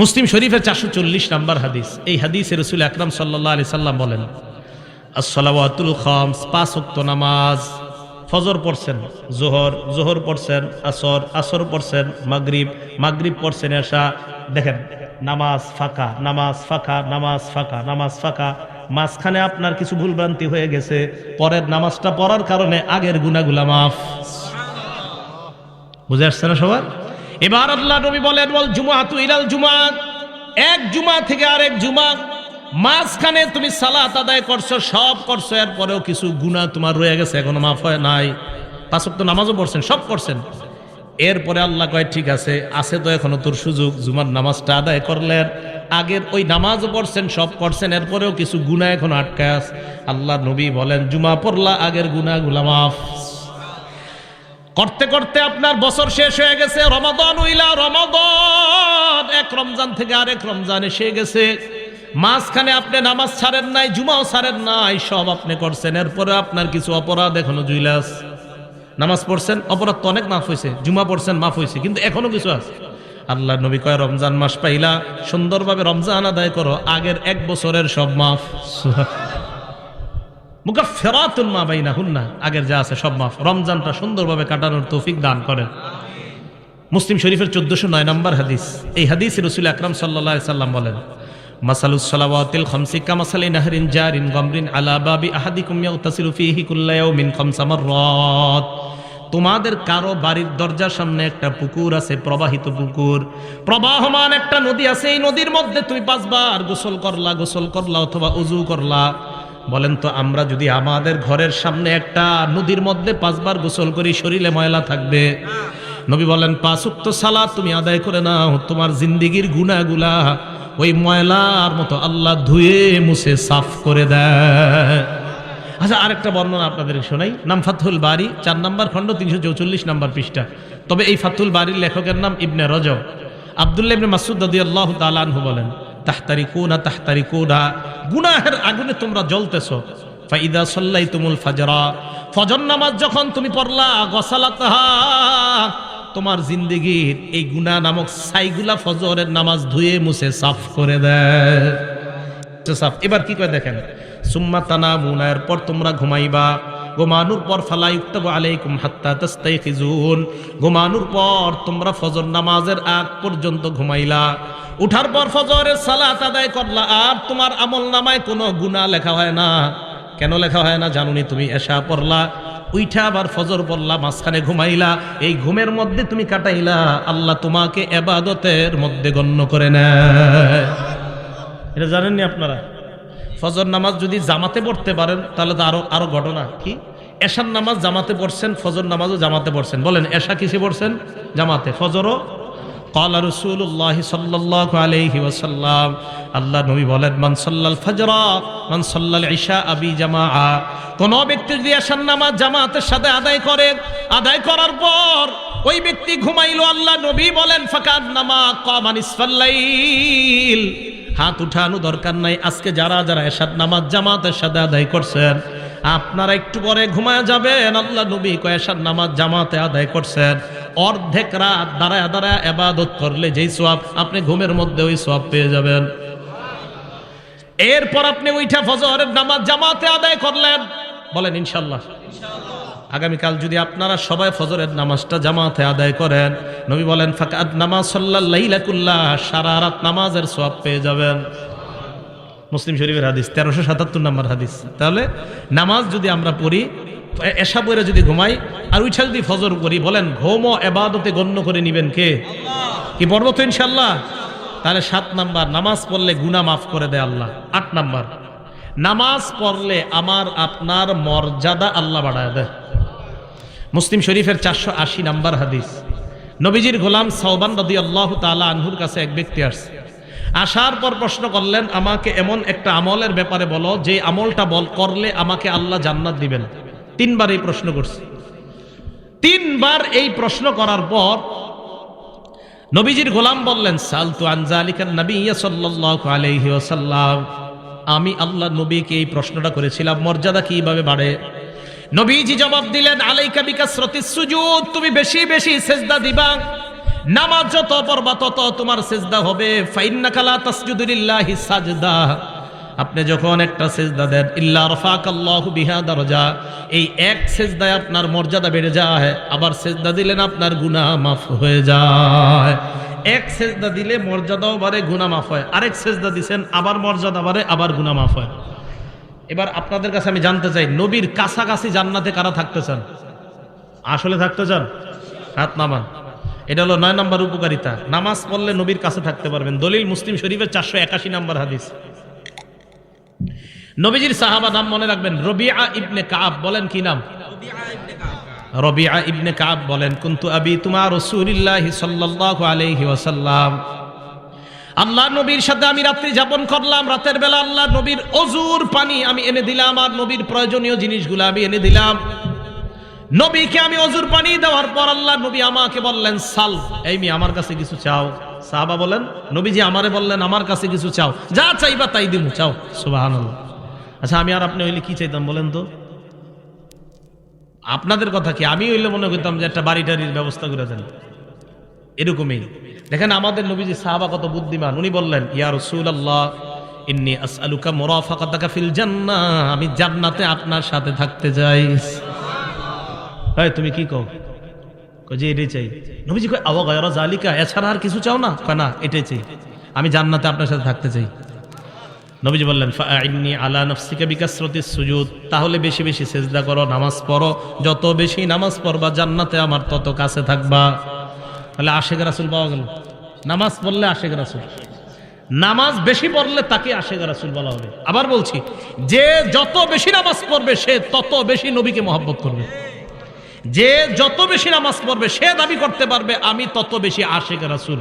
মুসলিম শরীফের চারশো চল্লিশ নাম্বার হাদিস। এই হাদিসে রসুল আকরাম সাল্লাহ আলি সাল্লাম বলেন, আসসালাওয়াতুল খামস, পাঁচ ওয়াক্ত নামাজ, ফজর পড়ছেন, জোহর জোহর পড়ছেন, আসর আসর পড়ছেন, মাগরিব মাগরিব পড়ছেন, এশা দেখেন, নামাজ ফাঁকা নামাজ ফাঁকা নামাজ ফাঁকা নামাজ ফাঁকা। মাঝখানে আপনার কিছু ভুলভ্রান্তি হয়ে গেছে, পরের নামাজটা পড়ার কারণে আগের গুনাগুলা মাফ। বুঝে আসছে না সবার? এবার আল্লাহ নবী বলেন বল জুমা তু ইলাল জুমা এক জুমা থেকে আরেক জুমা। মাঝখানে তুমি সালাত আদায় করছ, সব করছ, এরপরেও কিছু গুণা তোমার রয়ে গেছে, এখনও মাফ হয় নাই। পাঁচক তো নামাজও পড়ছেন, সব করছেন। এরপরে আল্লাহ কয়, ঠিক আছে আছে তো এখনও তোর সুযোগ, জুমার নামাজটা আদায় করলেন। আগের ওই নামাজও পড়ছেন, সব করছেন, এরপরেও কিছু গুণা এখন আটকায় আল্লাহ নবী বলেন, জুমা পড়লা, আগের গুণাগুলা মাফ। করতে করতে আপনার বছর শেষ হয়ে গেছে, রমাদান উইলা রমাদান। এক রমজান থেকে আরেক রমজান এসে গেছে। মাঝখানে আপনি নামাজ ছাড়েন নাই, জুমাও ছাড়েন নাই, সব আপনি করছেন। এরপরে আপনার কিছু অপরাধ এখনও জুইলাস নামাজ পড়ছেন, অপরাধ তো অনেক মাফ হয়েছে জুমা পড়ছেন, মাফ হয়েছে কিন্তু এখনও কিছু আছে। আল্লাহ নবী কয়, রমজান মাস পাইলা, সুন্দরভাবে রমজান আদায় করো, আগের এক বছরের সব মাফ। আগের যা আছে সব মাফ। রমজানটা সুন্দরভাবে কাটানোর তৌফিক দান করেন। মুসলিম শরীফের চোদ্দশো নয় নম্বর হাদিস। এই হাদিস রসুল আকরাম সাল্লাহ সাল্লাম বলেন মাসালি তোমাদের কারও বাড়ির দরজার সামনে একটা পুকুর আছে, প্রবাহিত পুকুর। প্রবাহমান একটা নদী আছে, এই নদীর মধ্যে তুমি পাঁচবার গোসল করলা গোসল করলা অথবা উজু করলা। বলেন তো, আমরা যদি আমাদের ঘরের সামনে একটা নদীর মধ্যে পাঁচবার গোসল করি, শরীরে ময়লা থাকবে? নবী বলেন পাঁচ উক্ত সালাদ তুমি আদায় করে নাও, তোমার জিন্দিগির গুনাগুলা ওই ময়লার মতো আল্লাহ ধুয়ে মুছে সাফ করে দেয়। আচ্ছা আরেকটা বর্ণনা আপনাদের শোনাই। নাম ফাতুল বাড়ি চার নম্বর খণ্ড, তিনশো চৌচল্লিশ নম্বর পৃষ্ঠা। তবে এই ফাতুল বাড়ির লেখকের নাম ইবনে রজব। আবদুল্লাহ ইবনে মাসুদ আল্লাহ তালানহু বলেন তাহতারি কোনা তাহতারি কোনা গুনাহের আগুনে তোমরা জ্বলতেছ। ফাইদা সাল্লাই তুমুল ফাজরা। ফজর নামাজ যখন তুমি পড়লা, গসালাতাহা, তোমার জিন্দিগির এই গুনা নামক সাইগুলা ফজরের নামাজ ধুয়ে মুছে সাফ করে দেয় সাফ। এবার কি করে দেখেন? সুম্মা তানা মুনায়ের পর তোমরা ঘুমাইবা। ঘুমানোর পর ফালা ইউক্তাবু আলাইকুম হাত্তা তাস্তাইখিজুন। ঘুমানোর পর তোমরা ফজর নামাজের আগ পর্যন্ত ঘুমাইলা। উঠার পর ফজরের সালাত আদায় করলা, আর তোমার আমল নামায় কোনো গুনাহ লেখা হয় না। কেন লেখা হয় না জানুনি তুমি? এশা পড়লা, উইঠা আবার ফজর পড়লা, মাঝখানে ঘুমাইলা। এই ঘুমের মধ্যে তুমি কাটাইলা, আল্লাহ তোমাকে এবাদতের মধ্যে গণ্য করে নেয়। এটা জানেননি আপনারা? ফজর নামাজ যদি জামাতে পড়তে পারেন, তাহলে তো আরও আরও ঘটনা। কি? এশার নামাজ জামাতে পড়ছেন, ফজর নামাজও জামাতে পড়ছেন। বলেন, এশা কিসে পড়ছেন? জামাতে। ফজরও? আল্লাহ নবী বলেন ঈশা আবি জামা কোন ব্যক্তি যদি নামাজ আদায় আদায় করার পর ওই ব্যক্তি ঘুমাইল, আল্লাহ নবী বলেন ফাকার নামা হাত উঠানো দরকার নাই। আজকে যারা যারা এসাদ নামাজ জামাতের সাথে আদায় করছেন, আপনারা একটু পরে ঘুমায় যাবেন। আল্লাহ নবী কয়েসার নামাজ, জামাতে আদায় করছেন। অর্ধেক রাত দাঁড়ায় দাঁড়ায় এবাদত করলে যেই সোয়াব আপনি ঘুমের মধ্যে ওই সোয়াব পেয়ে যাবেন। এরপর আপনি ওইটা ফজরের নামাজ, জামাতে আদায় করলেন। বলেন ইনশাল্লাহ আগামীকাল যদি আপনারা সবাই ফজরের নামাজটা জামাতে আদায় করেন, নবী বলেন, ফাকাদ নামাজ সাল্লাহ সারা রাত নামাজের সব পেয়ে যাবেন। মুসলিম শরীফের হাদিস, তেরোশো সাতাত্তর নম্বর হাদিস। তাহলে নামাজ যদি আমরা পড়ি এসা পরে যদি ঘুমাই, আর উইঠা যদি ফজর করি, বলেন ঘোম এবাদতে গণ্য করে নিবেন কে? কি পড়ব তো ইনশাল্লাহ তাহলে সাত নাম্বার, নামাজ পড়লে গুনা মাফ করে দেয় আল্লাহ। আট নাম্বার, নামাজ পড়লে আমার আপনার মর্যাদা আল্লাহ বাড়ায় দেয়। মুসলিম শরীফের চারশো আশি নাম্বার হাদিস। নবীজির গোলাম সাউবান রদি আল্লাহ তালা আনহুর কাছে এক ব্যক্তি আসছে। আসার পর প্রশ্ন করলেন, আমাকে এমন একটা আমলের ব্যাপারে বলো, যে আমলটা বল, করলে আমাকে আল্লাহ জান্নাত দিবেন। তিনবার এই প্রশ্ন করছে। তিনবার এই প্রশ্ন করার পর নবীজির গোলাম বললেন, সালতু আনজালিকান নবী আলাইহি ওয়াসাল্লাম। আমি আল্লাহ নবীকে এই প্রশ্নটা করেছিলাম, মর্যাদা কীভাবে বাড়ে? নবীজি জবাব দিলেন, আলাইকা বিকাসরতি সুজুদ, তুমি বেশি বেশি সেজদা দিবা। নামাজ যত পড়বা তত তোমার সেজদা হবে। ফাইন্নাকা লা তাসজুদু সাজদা। আপনি যখন একটা সেজদা দেন, ইল্লা রফাকাল্লাহু বিহা দরজা। এই এক সেজদায় আপনার মর্যাদা বেড়ে যায়, আবার সেজদা দিলেন আপনার গুনাহ মাফ হয়ে যায়। এক সেজদা দিলে মর্যাদাও বাড়ে, গুনাহ মাফ হয়। আরেক সেজদা দিছেন, আবার মর্যাদা বাড়ে, আবার গুনাহ মাফ হয়। এবার আপনাদের কাছে আমি জানতে চাই, নবীর কাছাকাছি জান্নাতে কারা থাকতে চান আসলে থাকতে চান হাত নামান। এটা হলো নয় নম্বর উপকারিতা। নামাজ পড়লে নবীর কাছে থাকতে পারবেন। দলিল মুসলিম শরীফের চারশো একাশি নম্বর হাদিস। নবীজির সাহাবা নাম মনে রাখবেন, রবিআ ইবনে কাব বলেন কি নাম? রবিআ ইবনে কাব বলেন, কিন্তু আবি তোমার রসুলিল্লাহ সাল্লাল্লাহু আলাইহি ওয়াসাল্লাম। আল্লাহ নবীর সাথে আমি রাত্রি যাপন করলাম, রাতের বেলা আল্লাহ নবীর অজুর পানি আমি এনে দিলাম আর নবীর প্রয়োজনীয় জিনিসগুলো আমি এনে দিলাম। নবীকে আমি অজুর পানি দেওয়ার পর আল্লাহ নবী আমাকে বললেন, সাল, এই আমার কাছে কিছু চাও। সাহাবা বলেন নবীজি আমারে বললেন, আমার কাছে কিছু চাও। যা চাইবা তাই দিমু, চাও। সুবহানাল্লাহ। আচ্ছা আমি আর আপনি হইলে কি চাইতাম বলেন তো? আপনাদের কথা কি? আমি হইলে মনে করতাম যে একটা বাড়ি টাড়ির ব্যবস্থা করে দেন। এরকমই। দেখেন আমাদের নবীজি সাহাবা কত বুদ্ধিমান। উনি বললেন, ইয়া রাসূলুল্লাহ, ইন্নী আসআলুকা মুরাফাকাতাকা ফিল জান্নাহ, আমি জান্নাতে আপনার সাথে থাকতে চাই। এই, তুমি কি কও? যে এটাই চাই। নবীজি কয়, আওয়া গায়রা জালিকা এছাড়া আর কিছু চাও না? কয়, না, এটাই চাই, আমি জান্নাতে আপনার সাথে থাকতে চাই। নবীজি বললেন ফাইন্নি আলা নফসিকা বিকাসরতি সুজুদ, তাহলে বেশি বেশি সেজদা করো, নামাজ পড়ো, যত বেশি নামাজ পড়বা জান্নাতে আমার তত কাছে থাকবা। তাহলে আশেখ রাসুল পাওয়া গেল। নামাজ পড়লে আশেখ রাসুল। নামাজ বেশি পড়লে তাকে আশেখ রাসুল বলা হবে। আবার বলছি, যে যত বেশি নামাজ পড়বে সে তত বেশি নবীকে মহব্বত করবে। যে যত বেশি নামাজ পড়বে সে দাবি করতে পারবে, আমি তত বেশি আশেখ রাসুল।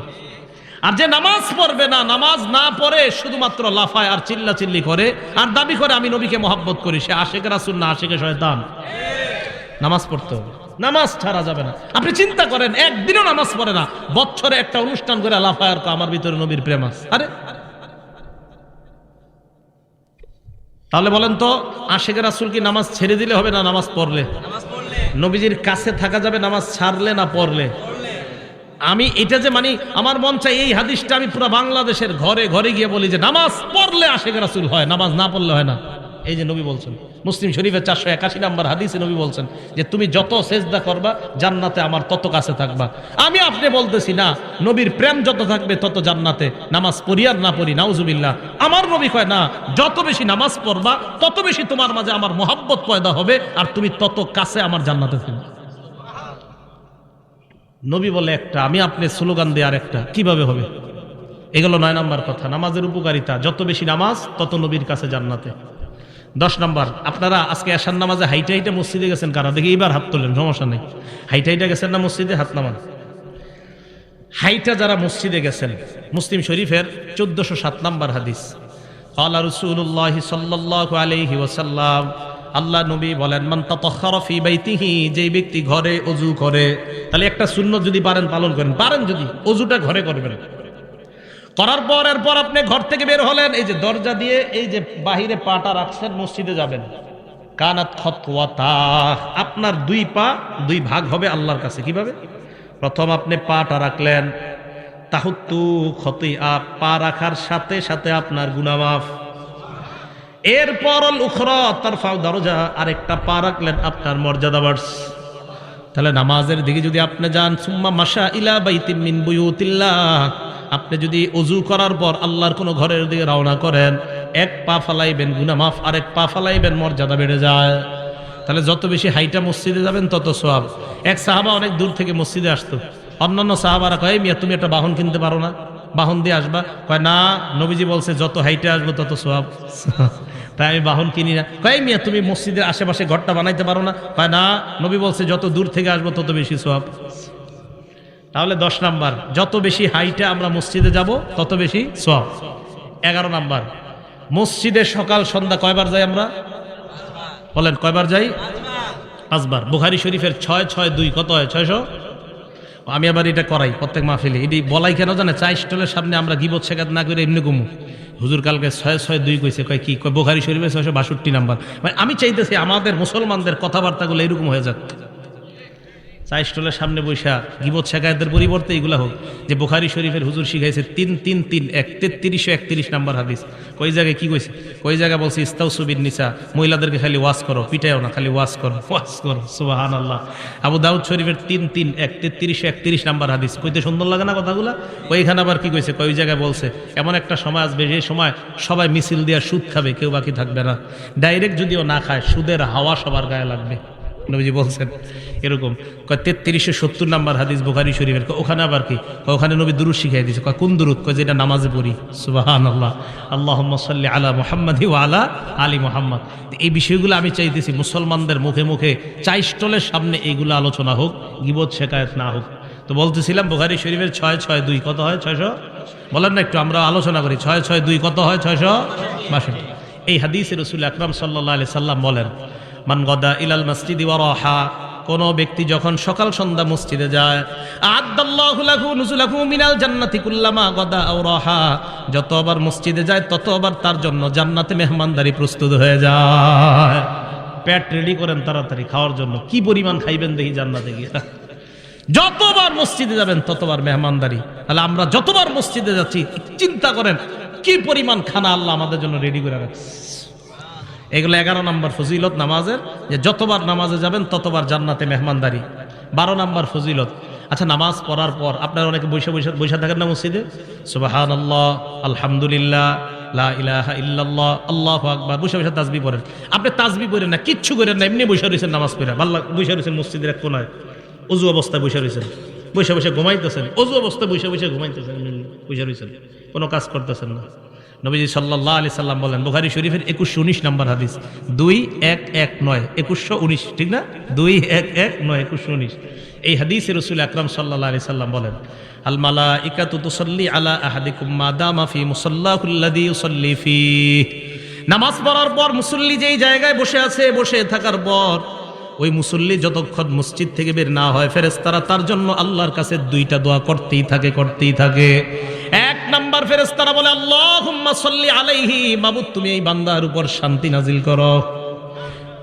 আর যে নামাজ পড়বে না, নামাজ না পড়ে শুধুমাত্র লাফায় আর চিল্লা চিল্লি করে, আর দাবি করে আমি নবীকে মহব্বত করি, সে আশেখ রাসুল না আশেখে শয়তান। নামাজ পড়তে হবে। নামাজ ছাড়া যাবে না। আপনি চিন্তা করেন, একদিনও নামাজ পড়ে না। বছরে একটা অনুষ্ঠান করে লাফায় আর আমার ভিতরে নবীর প্রেম আছে। আরে। তাহলে বলেন তো, আশেখ রাসুল কি নামাজ ছেড়ে দিলে হবে না নামাজ পড়লে? নবীজির কাছে থাকা যাবে নামাজ ছাড়লে না পড়লে? আমি এটা যে মানে আমার মন চাই এই হাদিসটা আমি পুরো বাংলাদেশের ঘরে ঘরে গিয়ে বলি যে, নামাজ পড়লে আশেখ রাসুল হয়, নামাজ না পড়লে হয় না। এই যে নবী বলছেন, মুসলিম শরীফের চারশো একাশি নাম্বার হাদিসে নবী বলছেন যে, তুমি যত সেজদা করবা, জান্নাতে আমার তত কাছে থাকবা। আমি আপনি বলতেছি না, নবীর প্রেম যত থাকবে তত জান্নাতে। নামাজ পড়ি আর না পড়ি, নাউজুবিল্লাহ। আমার নবী কয় না, যত বেশি নামাজ পড়বা, তত বেশি তোমার মাঝে আমার মহাব্বত পয়দা হবে আর তুমি তত কাছে আমার জান্নাতে থাকবে। নবী বলে একটা, আমি আপনি স্লোগান দিয়ে আর একটা কীভাবে হবে? এগুলো নয় নাম্বার কথা, নামাজের উপকারিতা, যত বেশি নামাজ, তত নবীর কাছে জান্নাতে। দশ নম্বর, আপনারা আজকে আসার নামাজে হাইটে হাইটে মসজিদে গেছেন কারা? দেখি এইবার হাত তোলেন, সমস্যা নেই। হাইটে হাইটে গেছেন না মসজিদে? হাত নামান। হাইটা যারা মসজিদে গেছেন, মুসলিম শরীফের চোদ্দশো সাত নম্বর হাদিস। আল্লাহ রসুল্লাহ সাল্লাহ আলহি ওসাল্লাম আল্লাহ নবী বলেন, মান তাতাহহারা ফি বাইতিহি যেই ব্যক্তি ঘরে অজু করে, তাহলে একটা শূন্য যদি পারেন পালন করেন। পারেন যদি অজুটা ঘরে করবেন। করার পর, এরপর আপনি ঘর থেকে বের হলেন, এই যে দরজা দিয়ে এই যে বাহিরে পাটা রাখছেন, মসজিদে যাবেন। কানাত খতওয়াতা। আপনার দুই পা, দুই ভাগ হবে আল্লাহর কাছে। কীভাবে? প্রথম আপনি পাটা রাখলেন। তাহুত্তু ক্ষতি আপ পা রাখার সাথে সাথে আপনার গুনামাফ। এরপর উখরা তার ফাও দরজা, আরেকটা পা রাখলেন, আপনার মর্যাদা বাড়স তাহলে নামাজের দিকে যদি আপনি যান, সুম্মা মাসা ইলা বাইতিম মিন বুয়ুতিল্লাহ। আপনি যদি অজু করার পর আল্লাহর কোনো ঘরের দিকে রওনা করেন, এক পা ফালাইবেন মাফ, আরেক পা ফালাইবেন, মর্যাদা বেড়ে যায়। তাহলে যত বেশি হাইটা মসজিদে যাবেন, তত সোয়াব। এক সাহাবা অনেক দূর থেকে মসজিদে আসতো। অন্যান্য সাহাবারা কয় মিয়া, তুমি একটা বাহন কিনতে পারো না। বাহন দিয়ে আসবা। কয়, না, নবীজি বলছে, যত হাইটে আসব, তত সোয়াব। তাই আমি বাহন কিনি না। কয় মিয়া, তুমি মসজিদের আশেপাশে ঘরটা বানাইতে পারো না? কয়, না, নবী বলছে, যত দূর থেকে আসব, তত বেশি সোয়াব তাহলে দশ নাম্বার, যত বেশি হাইটে আমরা মসজিদে যাব, তত বেশি সোয়াব এগারো নাম্বার, মসজিদে সকাল, সন্ধ্যা কয়বার যাই আমরা? বলেন, কয়বার যাই? পাঁচবার। বুখারি শরীফের ছয় ছয়, দুই, কত হয়? ছয়শো? আমি আবার এটা করাই, প্রত্যেক মাহফিলে। এটি বলাই কেন জানে? চা স্টলের সামনে আমরা গিবত শেখাত না করে এমনি কমু হুজুর কালকে ছয় ছয় দুই কইছে, কয় কি, কয় বোখারি শরীফে ছয়শো বাষট্টি নাম্বার। মানে আমি চাইতেছি আমাদের মুসলমানদের কথাবার্তাগুলো এরকম হয়ে যাক। চা স্টলের সামনে বৈশা গিবত শেখায়তের পরিবর্তে এগুলা হোক। যে বোখারি শরীফের হুজুর শিখাইছে তিন তিন তিন, এক, তেত্রিশশো একত্রিশ নাম্বার হাদিস। কই জায়গায় কী কইছে? কই জায়গায় বলছে ইস্তাউ সুবিন নিসা, মহিলাদেরকে খালি ওয়াশ করো, পিটাইও না, খালি ওয়াশ করো ওয়াশ করো সুবাহান আল্লাহ আবু দাউদ শরীফের তিন তিন, এক, তেত্রিশশো একত্রিশ নাম্বার হাদিস। কইতে সুন্দর লাগে না কথাগুলা? ওইখানে আবার কি কইছে? কই জায়গায় বলছে, এমন একটা সময় আসবে যে সময় সবাই মিছিল দিয়া সুদ খাবে, কেউ বাকি থাকবে না। ডাইরেক্ট যদিও না খায়, সুদের হাওয়া সবার গায়ে লাগবে। নবীজি বলছেন, এরকম। কয় তেত্রিশশো সত্তর নাম্বার হাদিস বুখারি শরীফের। ওখানে আবার কি? ওখানে নবী দুরুদ শিখাই দিয়েছে। কয়, কোন দুরুদ? কয় যেটা নামাজে পড়ি। সুবাহান আল্লাহ আল্লাহ সাল্লি আলা মোহাম্মদ আলা আলী মোহাম্মদ। এই বিষয়গুলো আমি চাইতেছি মুসলমানদের মুখে মুখে, চাই স্টলের সামনে এইগুলো আলোচনা হোক, গিবত শেখায়ত না হোক। তো বলতেছিলাম বুখারি শরীফের ছয় ছয় দুই, কত হয় ছয়শো? বলেন না একটু, আমরা আলোচনা করি। ছয় ছয় দুই, কত হয় ছয়শো? বাষট্টি। এই হাদিসে রসুল আকরাম সাল্লাহ আলি সাল্লাম বলেন মান গদা ইলাল মসজিদ ওয়ারাহা কোন ব্যক্তি যখন সকাল সন্ধ্যা মসজিদে যায় মিনাল রাহা, যতবার মসজিদে যায় ততবার তার জন্য জান্নাতে মেহমানদারি প্রস্তুত হয়ে যায়। পেট রেডি করেন তাড়াতাড়ি, খাওয়ার জন্য। কি পরিমাণ খাইবেন দেখি জান্নাতে গিয়ে? যতবার মসজিদে যাবেন ততবার মেহমানদারি। তাহলে আমরা যতবার মসজিদে যাচ্ছি, চিন্তা করেন, কি পরিমাণ খানা আল্লাহ আমাদের জন্য রেডি করে রাখছে? এগুলো এগারো নম্বর ফজিলত নামাজের, যে যতবার নামাজে যাবেন ততবার জান্নাতে মেহমানদারি। বারো নম্বর ফজিলত। আচ্ছা নামাজ পড়ার পর আপনারা অনেকে বৈশা বৈশা বৈশা থাকেন না মসজিদে? সুবাহান আল্লাহ আলহামদুলিল্লাহ, লা ইলাহা ইল্লাল্লাহ, আল্লাহ তাজবি পড়েন। আপনি তাজবি পড়েন না, কিচ্ছু করেন না, এমনি নামাজ অজু অবস্থায় ঘুমাইতেছেন। অজু ঘুমাইতেছেন কোনো কাজ করতেছেন না। নবীজি সাল্লাহ আলি সাল্লাম বলেন, বুখারি শরীফের একুশশো উনিশ নম্বর হাদিস। দুই এক এক নয়, একুশশো উনিশ, ঠিক না? দুই এক এক নয়, একুশশো উনিশ। এই হাদিসে রসুল আকরাম সাল্লাহ আলি সাল্লাম বলেন, আল মালা ইকাতু তুসল্লি আলা আহাদিকুম মাদামা ফি মুসাল্লাহুল্লাদি ইউসাল্লি ফি নামাজ পড়ার পর মুসল্লি যেই জায়গায় বসে আছে, বসে থাকার পর ওই মুসল্লি যতক্ষণ মসজিদ থেকে বের না হয় ফেরেস্তারা তার জন্য আল্লাহর কাছে দুইটা দোয়া করতেই থাকে করতেই থাকে। নাম্বার ফেরেস্তারা বলে আল্লাহ সল্লি আলাইহি। মাবুদ তুমি এই বান্দার উপর শান্তি নাজিল করো।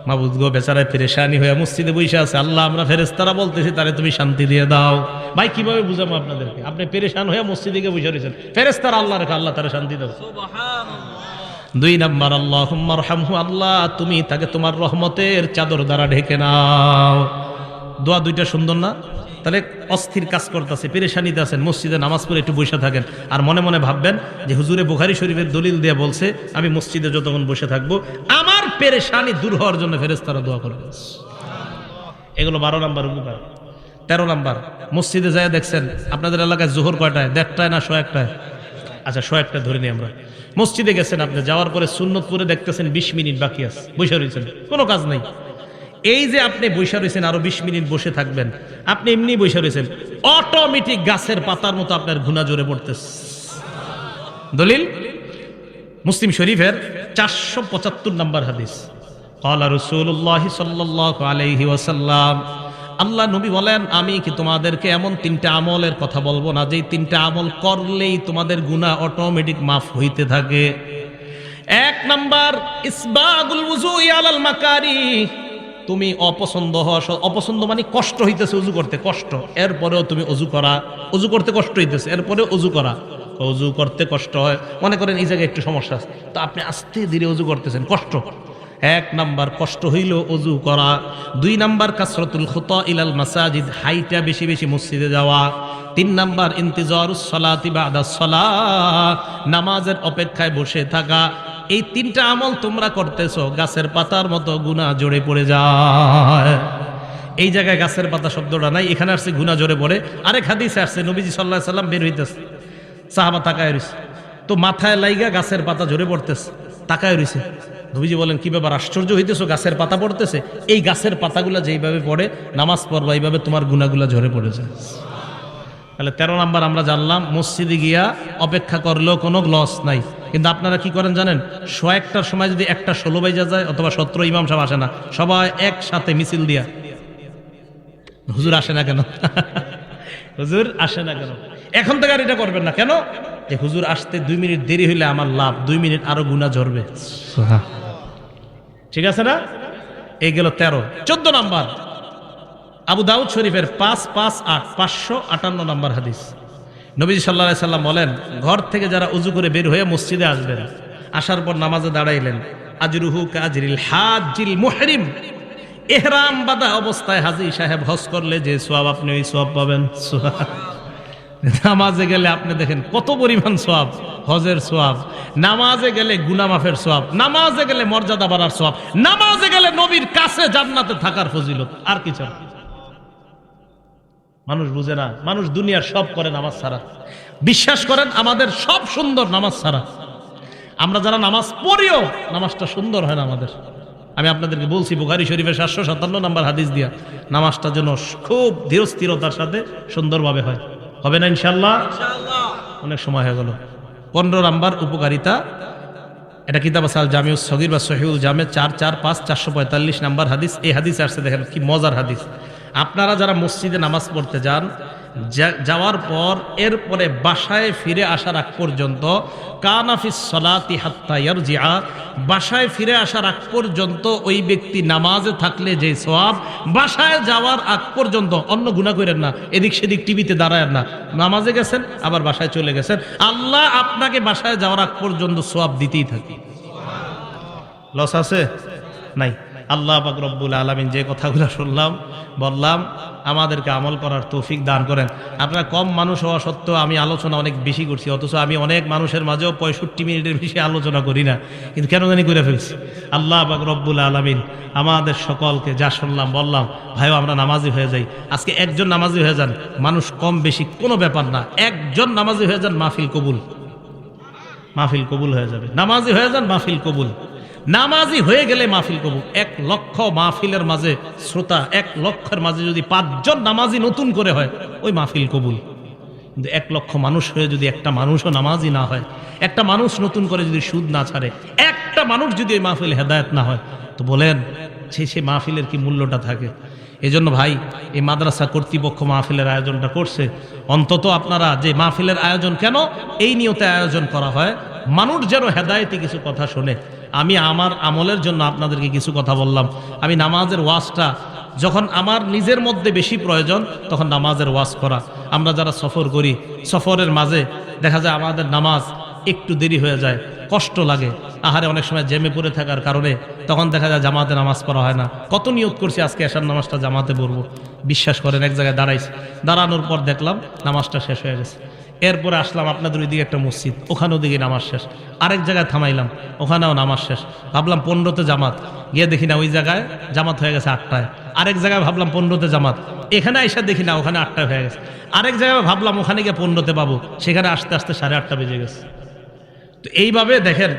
মাবুদ গো বেচারায় ফেরেশানি হয়ে মসজিদে বসে আছে। আল্লাহ আমরা ফেরেস্তারা বলতেছি তারে তুমি শান্তি দিয়ে দাও। ভাই কীভাবে বুঝাবো আপনাদেরকে? আপনি পেরেশান হয়ে মসজিদে গিয়ে বসে রয়েছেন। ফেরেস্তারা আল্লাহ রেখে আল্লাহ তারা শান্তি দাও। দুই নাম্বার আল্লাহ রহমহু আল্লাহ তুমি তাকে তোমার রহমতের চাদর দ্বারা ঢেকে নাও। দোয়া দুইটা সুন্দর না? তাহলে অস্থির কাজ করতেছে পেরেশানিতে আছেন, মসজিদে নামাজ পড়ে একটু বসে থাকেন। আর মনে মনে ভাববেন যে হুজুরে বুখারি শরীফের দলিল দিয়ে বলছে, আমি মসজিদে যতক্ষণ বসে থাকব, আমার পেরেশানি দূর হওয়ার জন্য ফেরেস্তারা দোয়া করবে। এগুলো বারো নাম্বার উপকার। তেরো নাম্বার, মসজিদে যায় দেখছেন, আপনাদের এলাকায় জোহর কয়টায়? দেড়টায় না শো একটায়? আচ্ছা শো একটা ধরে নিই আমরা। মসজিদে গেছেন আপনি, যাওয়ার পরে সুন্নত করে দেখতেছেন বিশ মিনিট বাকি আছে, বসে রয়েছেন কোনো কাজ নেই। এই যে আপনি বৈশা রয়েছেন, আরও বিশ মিনিট বসে থাকবেন। আপনি এমনি বৈশা রয়েছেন। অটোমেটিক গাছের পাতার মতো আপনার ঘুণা জোরে পড়তেছে। দলিল? মুসলিম শরীফের চারশো পঁচাত্তর নম্বর হাদিস। আল্লাহ রসুল্লাহ সাল্লাহ আলহি ওয়াসাল্লাম, আল্লাহ নবী বলেন, আমি কি তোমাদেরকে এমন তিনটা আমলের কথা বলব না? যেই তিনটা আমল করলেই তোমাদের গুণা অটোমেটিক মাফ হইতে থাকে। এক নাম্বার, ইসবাগুল আলাল মাকারি তুমি অপছন্দ হওয়া অপছন্দ মানে কষ্ট হইতেছে অজু করতে, কষ্ট। এরপরেও তুমি অজু করা অজু করতে কষ্ট হইতেছে এরপরে অজু করা। অজু করতে কষ্ট হয়। মনে করেন এই জায়গায় একটু সমস্যা আছে। তো আপনি আস্তে ধীরে অজু করতেছেন, কষ্ট। এক নাম্বার, কষ্ট হইল অজু করা। দুই নাম্বার, কাসরতুল খুত ইলাল মাসাজিদ হাইটা বেশি বেশি মসজিদে যাওয়া। তিন নাম্বার ইন্তিজারুসলাতি সলা নামাজের অপেক্ষায় বসে থাকা। এই তিনটা আমল তোমরা করতেছো, গাছের পাতার মতো গুণা জোরে পড়ে যায়। এই জায়গায় গাছের পাতা শব্দটা নাই, এখানে আসছে গুণা জোরে পড়ে। আরেক হাদিসে আসছে, নবীজি সাল্লাহ সাল্লাম বের হইতেছে। সাহাবা তাকায় রয়েছে তো মাথায় লাইগা গাছের পাতা ঝরে পড়তেছে, তাকায় রয়েছে নবীজি বলেন, কি ব্যাপার, আশ্চর্য হইতেছো? গাছের পাতা পড়তেছে? এই গাছের পাতাগুলা যেইভাবে পড়ে, নামাজ পড়বা, এইভাবে তোমার গুণাগুলা ঝরে পড়েছে তাহলে তেরো নাম্বার আমরা জানলাম মসজিদে গিয়া অপেক্ষা করলেও কোনো লস নাই। কিন্তু আপনারা কি করেন জানেন? শো একটার সময় যদি একটা ষোলো বাইজা যায় অথবা সতেরো ইমাম সাহেব আসে না। সবাই একসাথে মিছিল দিয়া। হুজুর আসে না কেন? হুজুর আসে না কেন? এখন থেকে আর এটা করবেন না। কেন? যে হুজুর আসতে দুই মিনিট দেরি হইলে আমার লাভ দুই মিনিট আরও গুণা ঝরবে। ঠিক আছে না? এই গেল তেরো। চোদ্দ নাম্বার। আবু দাউদ শরীফের পাঁচ পাঁচ আট পাঁচশো আটান্ন নম্বর হাদিস। নবী সাল্লাহ সাল্লাম বলেন, ঘর থেকে যারা উজু করে বের হয়ে মসজিদে আসবেন, আসার পর নামাজে দাঁড়াইলেন, আজরুহু কাজরিল হাজিল মুহরিম। এহরাম বাদা অবস্থায় হাজি সাহেব হজ করলে যে সোয়াব আপনি ওই সোয়াব পাবেন। নামাজে গেলে আপনি দেখেন কত পরিমাণ সোয়াব, হজের সোয়াব, নামাজে গেলে গুনামাফের সোয়াব, নামাজে গেলে মর্যাদা বাড়ার সোয়াব, নামাজে গেলে নবীর কাছে জান্নাতে থাকার ফজিলত, আর কিছু না। মানুষ বুঝে না মানুষ দুনিয়ার সব করে নামাজ ছাড়া। বিশ্বাস করেন আমাদের সব সুন্দর নামাজ ছাড়া। আমরা যারা নামাজ পড়িও নামাজটা সুন্দর হয় না আমাদের। আমি আপনাদেরকে বলছি বুখারি শরীফের সাতশো সাতান্ন নাম্বার হাদিস দিয়া নামাজটা যেন খুব ধীরস্থিরতার সাথে সুন্দরভাবে হয়। হবে না ইনশাল্লাহ অনেক সময় হয়ে গেল। পনেরো নাম্বার উপকারিতা এটা কিতাব আসাল জামিউ সগির বা সহিউল জামে চার চার পাঁচ চারশো পঁয়তাল্লিশ নাম্বার হাদিস। এই হাদিস আসছে দেখেন কি মজার হাদিস। আপনারা যারা মসজিদে নামাজ পড়তে যান যাওয়ার পর এরপরে বাসায় ফিরে আসার আগ পর্যন্ত কানাফিস সলাতি হাত্তা ইয়ারজিআ, বাসায় ফিরে আসার আগ পর্যন্ত ওই ব্যক্তি নামাজে থাকলে যে সোয়াব বাসায় যাওয়ার আগ পর্যন্ত অন্য গুণা করেন না, এদিক সেদিক টিভিতে দাঁড়ায় না। নামাজে গেছেন, আবার বাসায় চলে গেছেন। আল্লাহ আপনাকে বাসায় যাওয়ার আগ পর্যন্ত সোয়াব দিতেই থাকে। লস আছে? নাই। আল্লাহ রব্বুল আলমিন যে কথাগুলো শুনলাম, বললাম, আমাদেরকে আমল করার তৌফিক দান করেন। আপনারা কম মানুষ হওয়া সত্ত্বেও আমি আলোচনা অনেক বেশি করছি, অথচ আমি অনেক মানুষের মাঝেও পঁয়ষট্টি মিনিটের বেশি আলোচনা করি না। কিন্তু কেন জানি করে ফেলছি। আল্লাহ রব্বুল আলমিন আমাদের সকলকে যা শুনলাম, বললাম ভাইও আমরা নামাজি হয়ে যাই। আজকে একজন নামাজি হয়ে যান, মানুষ কম বেশি কোনো ব্যাপার না। একজন নামাজি হয়ে যান, মাহফিল কবুল। মাহফিল কবুল হয়ে যাবে। নামাজি হয়ে যান, মাহফিল কবুল। নামাজি হয়ে গেলে মাহফিল কবুল এক লক্ষ মাহফিলের মাঝে শ্রোতা, এক লক্ষের মাঝে যদি পাঁচজন নামাজি নতুন করে হয়, ওই মাহফিল কবুল। কিন্তু এক লক্ষ মানুষ হয়ে যদি একটা মানুষও নামাজি না হয়, একটা মানুষ নতুন করে যদি সুদ না ছাড়ে, একটা মানুষ যদি ওই মাহফিল হেদায়ত না হয়, তো বলেন, সে সে মাহফিলের কি মূল্যটা থাকে? এজন্য ভাই, এই মাদ্রাসা কর্তৃপক্ষ মাহফিলের আয়োজনটা করছে। অন্তত আপনারা যে মাহফিলের আয়োজন কেন, এই নিয়তে আয়োজন করা হয়। মানুষ যেন হেদায়েতি কিছু কথা শোনে। আমি আমার আমলের জন্য আপনাদেরকে কিছু কথা বললাম। আমি নামাজের ওয়াজটা, যখন আমার নিজের মধ্যে বেশি প্রয়োজন, তখন নামাজের ওয়াজ করা। আমরা যারা সফর করি, সফরের মাঝে দেখা যায় আমাদের নামাজ একটু দেরি হয়ে যায়, কষ্ট লাগে। আহারে অনেক সময় জেমে পড়ে থাকার কারণে তখন দেখা যায় জামাতে নামাজ পড়া হয় না। কত নিয়োগ করছি আজকে এসার নামাজটা জামাতে পড়ব। বিশ্বাস করেন, এক জায়গায় দাঁড়াইছি। দাঁড়ানোর পর দেখলাম নামাজটা শেষ হয়ে গেছে। এরপরে আসলাম আপনাদের ওইদিকে একটা মসজিদ, ওখানেও দিকে নামাজ শেষ। আরেক জায়গায় থামাইলাম, ওখানেও নামাজ শেষ। ভাবলাম পনেরোতে জামাত, গিয়ে দেখি না, ওই জায়গায় জামাত হয়ে গেছে আটটায়। আরেক জায়গায় ভাবলাম পনেরোতে জামাত, এখানে এসে দেখি না, ওখানে আটটায় হয়ে গেছে। আরেক জায়গায় ভাবলাম ওখানে গিয়ে পনেরোতে পাবো, সেখানে আসতে আসতে সাড়ে আটটা বেজে গেছে। তো এইভাবে দেখেন,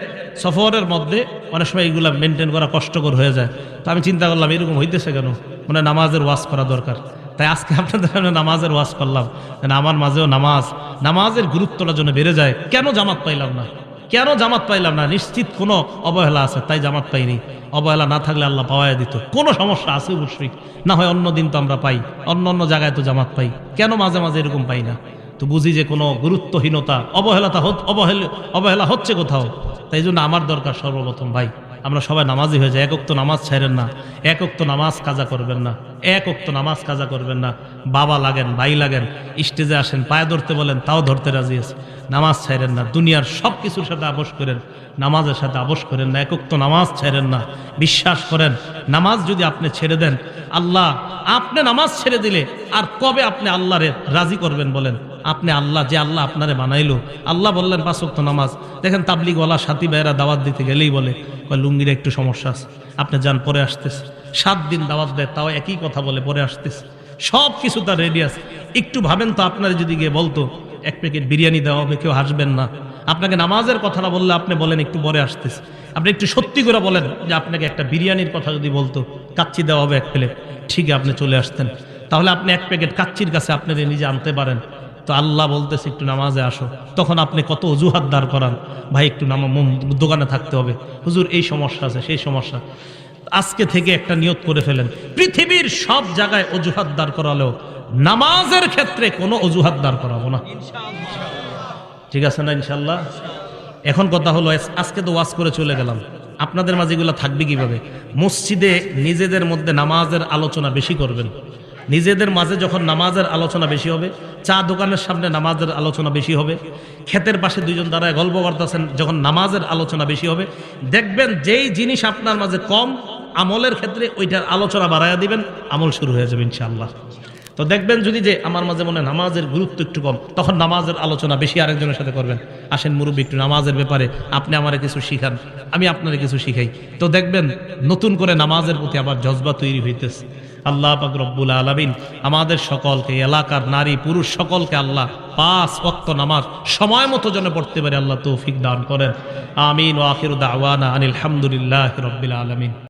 সফরের মধ্যে অনেক সময় এইগুলো মেনটেন করা কষ্টকর হয়ে যায়। তো আমি চিন্তা করলাম, এরকম হইতেছে কেন? মানে নামাজের ওয়াজ করা দরকার। তাই আজকে আপনাদের সামনে নামাজের ওয়াজ করলাম। যেন আমার মাঝেও নামাজ, নামাজের গুরুত্বটা জন্য বেড়ে যায়। কেন জামাত পাইলাম না? কেন জামাত পাইলাম না? নিশ্চিত কোনো অবহেলা আছে, তাই জামাত পাইনি। অবহেলা না থাকলে আল্লাহ পাওয়াই দিত। কোনো সমস্যা আছে অবশ্যই। না হয় অন্য দিন তো আমরা পাই। অন্য অন্য জায়গায় তো জামাত পাই। কেন মাঝে মাঝে এরকম পাই না? তো বুঝি যে কোনো গুরুত্বহীনতা, অবহেলাতা অবহেলা অবহেলা হচ্ছে কোথাও। তাই জন্য আমার দরকার সর্বপ্রথম ভাই। আমরা সবাই নামাজি হয়ে যাই একক তো নামাজ ছাড়েন না একক তো নামাজ কাজা করবেন না একক তো নামাজ কাজা করবেন না, বাবা লাগেন, ভাই লাগেন, স্টেজে আসেন, পায়ে ধরতে বলেন, তাও ধরতে রাজি আছে, নামাজ ছাড়েন না, দুনিয়ার সব কিছুর সাথে আপোষ করেন, নামাজের সাথে আপোষ করেন না একক তো নামাজ ছাড়েন না, বিশ্বাস করেন, নামাজ যদি আপনি ছেড়ে দেন, আল্লাহ, আপনি নামাজ ছেড়ে দিলে আর কবে আপনি আল্লাহরে রাজি করবেন বলেন? আপনি আল্লাহ যে আল্লাহ আপনারে বানাইলো। আল্লাহ বললেন পাঁচক্ত নামাজ। দেখেন তাবলিগওয়ালা সাথী ভাইয়েরা দাওয়াত দিতে গেলেই বলে লুঙ্গির একটু সমস্যা আছে। আপনি যান, পরে আসতেছে। সাত দিন দাওয়াত দেয়, তাও একই কথা বলে, পরে আসতেছে। সব কিছু তার রেডি আছে। একটু ভাবেন তো আপনারা যদি গিয়ে বলতো, এক প্যাকেট বিরিয়ানি দেওয়া হবে, কেউ হাসবেন না। আপনাকে নামাজের কথাটা বললে আপনি বলেন, একটু পরে আসতেছে। আপনি একটু সত্যি করে বলেন যে আপনাকে একটা বিরিয়ানির কথা যদি বলতো, কাচ্চি দেওয়া হবে এক প্লেট। ঠিক আপনি চলে আসতেন। তাহলে আপনি এক প্যাকেট কাচ্চির কাছে আপনি নিজে আনতে পারেন। তো আল্লাহ বলতেছে একটু নামাজে আসো। তখন আপনি কত অজুহাত দাঁড় করান। ভাই একটু নামা দোকানে থাকতে হবে। হুজুর এই সমস্যা আছে সেই সমস্যা। আজকে থেকে একটা নিয়ত করে ফেলেন। পৃথিবীর সব জায়গায় অজুহাত দাঁড় করালেও নামাজের ক্ষেত্রে কোনো অজুহাত দাঁড় করাবো না। ঠিক আছে না ইনশাল্লাহ এখন কথা হলো আজকে তো ওয়াজ করে চলে গেলাম। আপনাদের মাঝে এগুলো থাকবে কীভাবে? মসজিদে নিজেদের মধ্যে নামাজের আলোচনা বেশি করবেন। নিজেদের মাঝে যখন নামাজের আলোচনা বেশি হবে, চা দোকানের সামনে নামাজের আলোচনা বেশি হবে, ক্ষেতের পাশে দুইজন দাঁড়ায় গল্প করতেছেন, যখন নামাজের আলোচনা বেশি হবে, দেখবেন যেই জিনিস আপনার মাঝে কম, আমলের ক্ষেত্রে ওইটার আলোচনা বাড়াইয়া দিবেন, আমল শুরু হয়ে যাবে ইনশাআল্লাহ। তো দেখবেন যদি যে আমার মাঝে মনে নামাজের গুরুত্ব একটু কম, তখন নামাজের আলোচনা বেশি আরেকজনের সাথে করবেন। আসেন মুরব্বী, একটু নামাজের ব্যাপারে আপনি আমারে কিছু শিখান, আমি আপনারে কিছু শিখাই। তো দেখবেন নতুন করে নামাজের প্রতি আবার জজবা তৈরি হইতেছে। আল্লাহ পাক রব্বুল আলমিন আমাদের সকলকে, এলাকার নারী, পুরুষ সকলকে আল্লাহ পাঁচ ওয়াক্ত নামাজ সময় মতো যেন পড়তে পারে আল্লাহ তৌফিক দান করেন। আমিন ওয়াকির দাওয়ানা আনিল হামদুলিল্লাহ রব্বিল আলমিন।